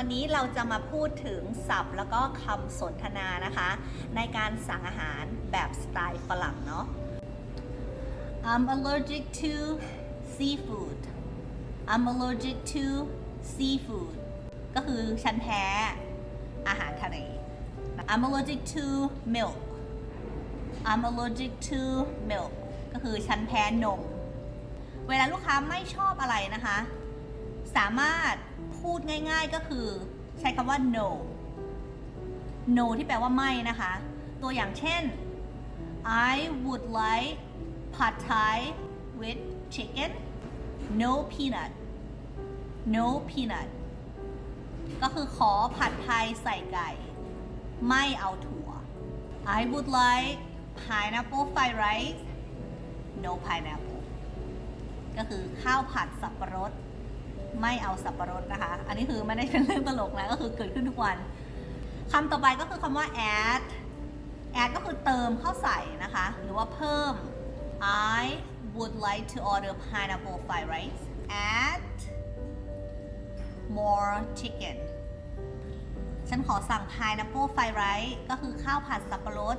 วันนี้เราจะมาพูดถึงศัพท์แล้วก็คำสนทนานะคะ ในการสั่งอาหารแบบสไตล์ฝรั่งเนาะ I'm allergic to seafood I'm allergic to seafood ก็คือฉันแพ้อาหารทะเล I'm allergic to milk I'm allergic to milk ก็คือฉันแพ้นม เวลาลูกค้าไม่ชอบอะไรนะคะ สามารถพูดง่าย ๆก็คือใช้คำว่า no no ที่แปลว่าไม่นะคะ ตัวอย่างเช่น I would like pad thai with chicken no peanut no peanut ก็คือขอผัดไทยใส่ไก่ ไม่เอาถั่ว I would like pineapple fried rice no pineapple ก็คือข้าวผัดสับปะรด ไม่เอาสับปะรดนะคะ อันนี้คือไม่ได้เป็นเรื่องตลกนะก็คือเกิดขึ้นทุกวันคำต่อไปก็คือคำว่า add add ก็คือเติมเข้าใส่นะคะ หรือว่าเพิ่ม I would like to order pineapple fried rice add more chicken ฉันขอสั่ง pineapple fried rice ก็คือข้าวผัดสับปะรด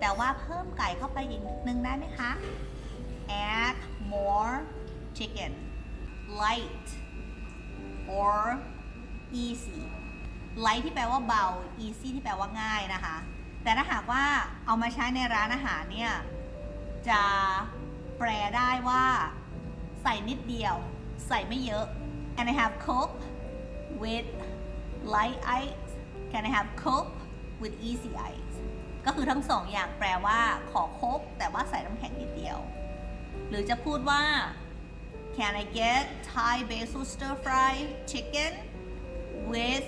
แต่ว่าเพิ่มไก่เข้าไปอีกนิดนึงได้ไหมคะ add more chicken light or easy light ที่แปลว่าเบา easy ที่แปลว่าง่ายนะคะ แต่ถ้าหากว่าเอามาใช้ในร้านอาหารเนี่ย จะแปลได้ว่าใส่นิดเดียว ใส่ไม่เยอะ Can I have coke with light ice Can I have coke with easy ice ก็คือทั้งสองอย่างแปลว่าขอโคกแต่ว่าใส่น้ำแข็งนิดเดียว หรือจะพูดว่า Can I get Thai basil stir fry chicken with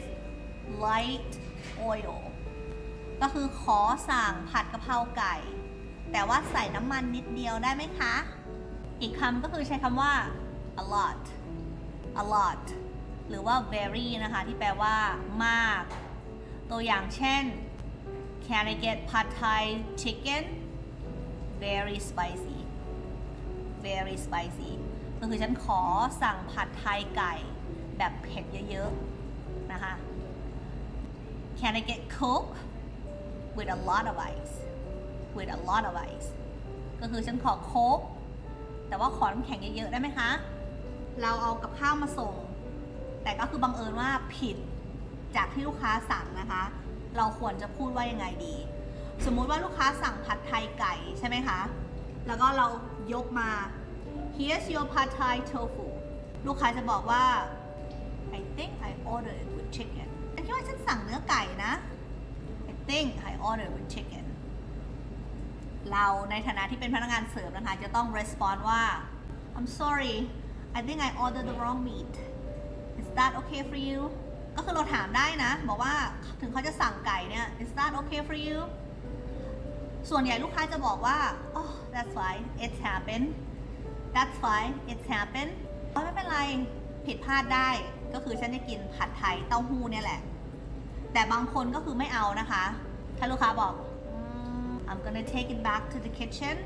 light oil ก็คือขอสั่งผัดกะเพราไก่ แต่ว่าใส่น้ำมันนิดเดียวได้ไหมคะ อีกคำก็คือใช้คำว่า a lot a lot หรือว่า very นะคะ ที่แปลว่ามาก ตัวอย่างเช่น Can I get pad thai chicken very spicy very spicy ก็คือฉันขอสั่งผัดไทยไก่แบบเผ็ดเยอะๆ นะคะ Can I get Coke with a lot of ice with a lot of ice ก็คือฉันขอโค้กแต่ว่าขอน้ำแข็งเยอะๆ ได้ไหมคะ เราเอากับข้าวมาส่ง แต่ก็คือบังเอิญว่าผิดจากที่ลูกค้าสั่งนะคะ เราควรจะพูดว่ายังไงดี สมมุติว่าลูกค้าสั่งผัดไทยไก่ใช่ไหมคะ แล้วก็เรายกมา here's your pad thai tofu ลูกค้าจะบอกว่า I think I ordered with chicken ฉันคิดว่าฉันสั่งเนื้อไก่นะ I think I ordered with chicken เราในฐานะที่เป็นพนักงานเสิร์ฟนะคะ จะต้อง respond ว่า I'm sorry I think I ordered the wrong meat Is that okay for you ก็คือเราถามได้นะ บอกว่าถึงเขาจะสั่งไก่เนี่ย Is that okay for you ส่วนใหญ่ลูกค้าจะบอกว่า oh that's fine it's happened that's fine it's happened ไม่เป็นไรผิดพลาดได้ก็คือฉันจะกินผัดไทยเต้าหู้เนี่ยแหละ แต่บางคนก็คือไม่เอานะคะ ถ้าลูกค้าบอก I'm gonna take it back to the kitchen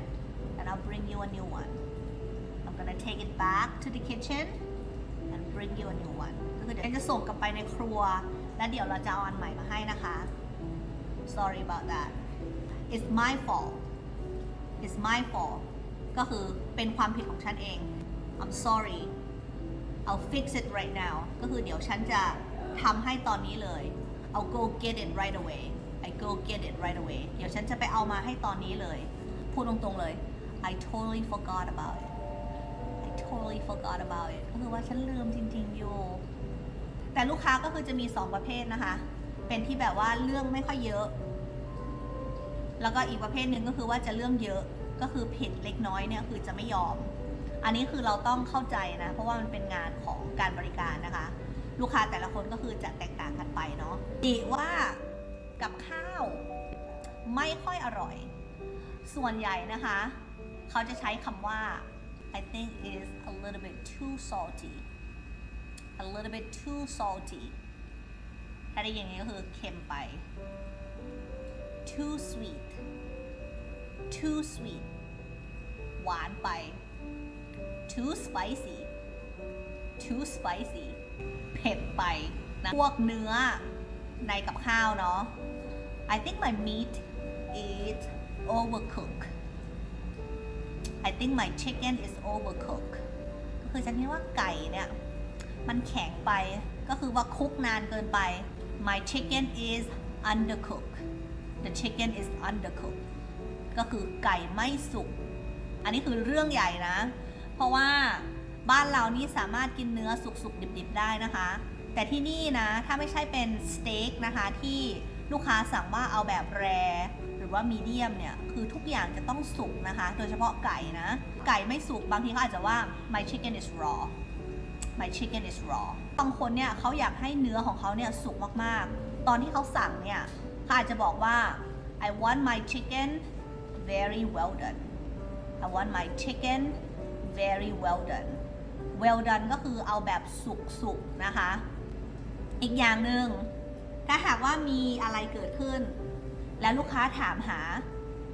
and I'll bring you a new one I'm gonna take it back to the kitchen and bring you a new one ก็คือเดี๋ยวฉันจะส่งกลับไปในครัว แล้วเดี๋ยวเราจะเอาอันใหม่มาให้นะคะ sorry about that it's my fault it's my fault ก็คือเป็นความผิดของฉันเอง I'm sorry I'll fix it right now ก็คือเดี๋ยวฉันจะทำให้ตอนนี้เลย I'll go get it right away I go get it right away เดี๋ยวฉันจะไปเอามาให้ตอนนี้เลย พูดตรงๆเลย I totally forgot about it I totally forgot about it ก็คือว่าฉันลืมจริงๆอยู่ แต่ลูกค้าก็คือจะมี 2 ประเภทนะคะ เป็นที่แบบว่าเรื่องไม่ค่อยเยอะ แล้วก็อีกประเภทหนึ่งก็คือว่าจะเรื่องเยอะ ก็คือผิดเล็กน้อยเนี่ยคือจะไม่ยอม อันนี้คือเราต้องเข้าใจนะ เพราะว่ามันเป็นงานของการบริการนะคะ ลูกค้าแต่ละคนก็คือจะแตกต่างกันไปเนาะดีว่ากับข้าวไม่ค่อยอร่อย ส่วนใหญ่นะคะ เขาจะใช้คำว่า I think it is a little bit too salty a little bit too salty ถ้าได้อย่างนี้ก็คือเค็มไป too sweet too sweet หวานไป too spicy too spicy เผ็ดไปนะพวกเนื้อในกับข้าวเนาะ I think my meat is overcooked I think my chicken is overcooked ก็คือฉันคิดว่าไก่เนี่ย มันแข็งไปก็คือว่าคุกนานเกินไป My chicken is undercooked The chicken is undercooked ก็คือไก่ไม่สุก อันนี้คือเรื่องใหญ่นะ เพราะว่าบ้านเรานี่สามารถกินเนื้อสุกๆ ดิบๆ ได้นะคะ แต่ที่นี่นะ ถ้าไม่ใช่เป็นสเต็กนะคะที่ลูกค้าสั่งว่าเอาแบบแรหรือว่ามีเดียมเนี่ย คือทุกอย่างจะต้องสุกนะคะ โดยเฉพาะไก่นะ ไก่ไม่สุกบางทีเขาอาจจะว่า my chicken is raw my chicken is raw บางคนเนี่ยเขาอยากให้เนื้อของเขาเนี่ยสุกมากๆ ตอนที่เขาสั่งเนี่ยเขาอาจจะบอกว่า I want my chicken very well done I want my chicken very well done well done ก็คือเอาแบบสุกๆนะคะ อีกอย่างหนึ่งถ้าหากว่ามีอะไรเกิดขึ้น แล้วลูกค้าถามหา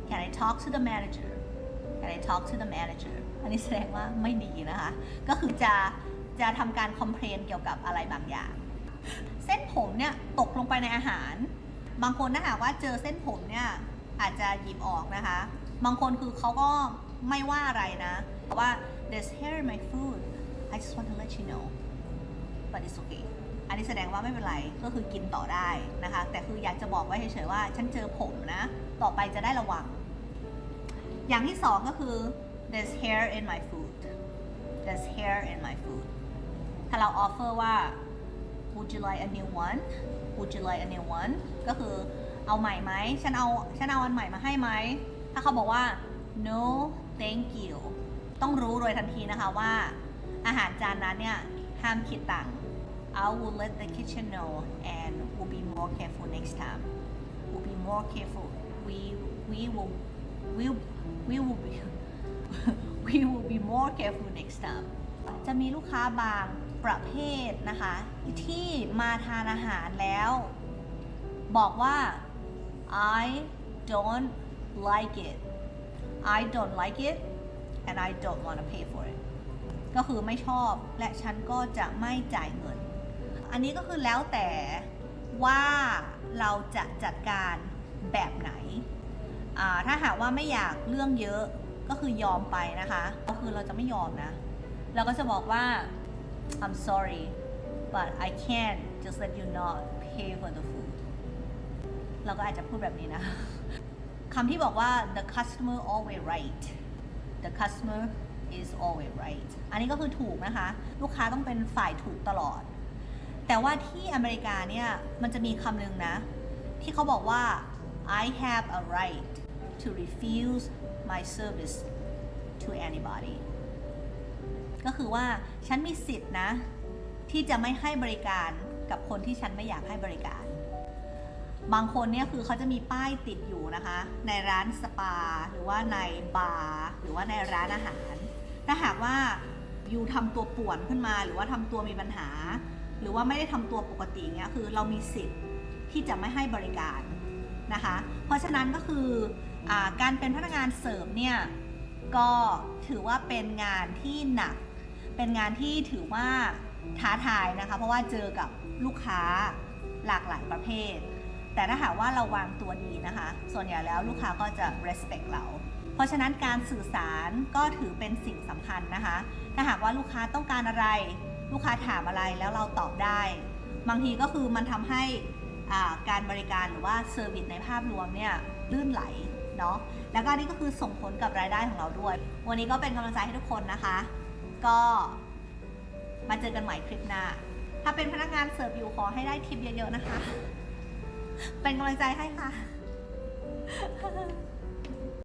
Can I talk to the manager Can I talk to the manager อันนี้แสดงว่าไม่ดีนะคะ ก็คือจะจะทำการคอมเพลนเกี่ยวกับอะไรบางอย่าง เส้นผมเนี่ยตกลงไปในอาหาร บางคนถ้าหากว่าเจอเส้นผมเนี่ยอาจจะหยิบออกนะคะ บางคนคือเขาก็ ไม่ว่าอะไรนะว่า there's hair in my food I just want to let you know but it's okay อันนี้แสดงว่าไม่เป็นไรก็คือกินต่อได้นะคะ แต่คืออยากจะบอกไว้เฉยๆว่า ฉันเจอผมนะ ต่อไปจะได้ระวัง อย่างที่สองก็คือ there's hair in my food there's hair in my food ถ้าเรา offer ว่า would you like a new one would you like a new one ก็คือเอาใหม่ไหม ฉันเอา ฉันเอาอันใหม่มาให้ไหม ถ้าเขาบอกว่า no thank you ต้องรู้โดยทันทีนะคะว่า อาหารจานนั้นเนี่ย ห้ามคิดตังค์ I will let the kitchen know and will be more careful next time will be more careful we we will we we will be we will be more careful next time จะมีลูกค้าบางประเภทนะคะ ที่มาทานอาหารแล้ว บอกว่า I don't like it I don't like it and I don't want to pay for it ก็คือไม่ชอบและฉันก็จะไม่จ่ายเงิน อันนี้ก็คือแล้วแต่ว่าเราจะจัดการแบบไหน ถ้าหากว่าไม่อยากเรื่องเยอะก็คือยอมไปนะคะ ก็คือเราจะไม่ยอมนะ เราก็จะบอกว่า I'm sorry but I can't just let you not pay for the food เราก็อาจจะพูดแบบนี้นะ คำที่บอกว่า the customer always right the customer is always right อันนี้ก็คือถูกนะคะ ลูกค้าต้องเป็นฝ่ายถูกตลอด แต่ว่าที่อเมริกาเนี่ย มันจะมีคำหนึ่งนะ ที่เขาบอกว่า I have a right to refuse my service to anybody ก็คือว่าฉันมีสิทธินะ ที่จะไม่ให้บริการกับคนที่ฉันไม่อยากให้บริการ บางคนเนี่ยคือเขาจะมีป้ายติดอยู่นะคะ ในร้านสปา หรือว่าในบาร์หรือว่าในร้านอาหาร ถ้าหากว่าอยู่ทำตัวป่วนขึ้นมา หรือว่าทำตัวมีปัญหา หรือว่าไม่ได้ทำตัวปกติเงี้ยคือเรามีสิทธิ์ที่จะไม่ให้บริการนะคะ เพราะฉะนั้นก็คืออการเป็นพนักงานเสิร์ฟเนี่ยก็ถือว่าเป็นงานที่หนัก เป็นงานที่ถือว่าท้าทายนะคะ เพราะว่าเจอกับลูกค้าหลากหลายประเภท แต่ถ้าหากว่าเราวางตัวดีนะคะ ส่วนใหญ่แล้วลูกค้าก็จะ respect เรา เพราะฉะนั้นการสื่อสารก็ถือเป็นสิ่งสำคัญนะคะ ถ้าหากว่าลูกค้าต้องการอะไร ลูกค้าถามอะไรแล้วเราตอบได้ บางทีก็คือมันทำให้การบริการหรือว่าเซอร์วิสในภาพรวมเนี่ยลื่นไหลเนาะ แล้วก็นี่ก็คือส่งผลกับรายได้ของเราด้วย วันนี้ก็เป็นกำลังใจให้ทุกคนนะคะ ก็มาเจอกันใหม่คลิปหน้า ถ้าเป็นพนักงานเสิร์ฟอยู่ขอให้ได้ทิปเยอะๆนะคะ เป็นกำลังใจให้ค่ะ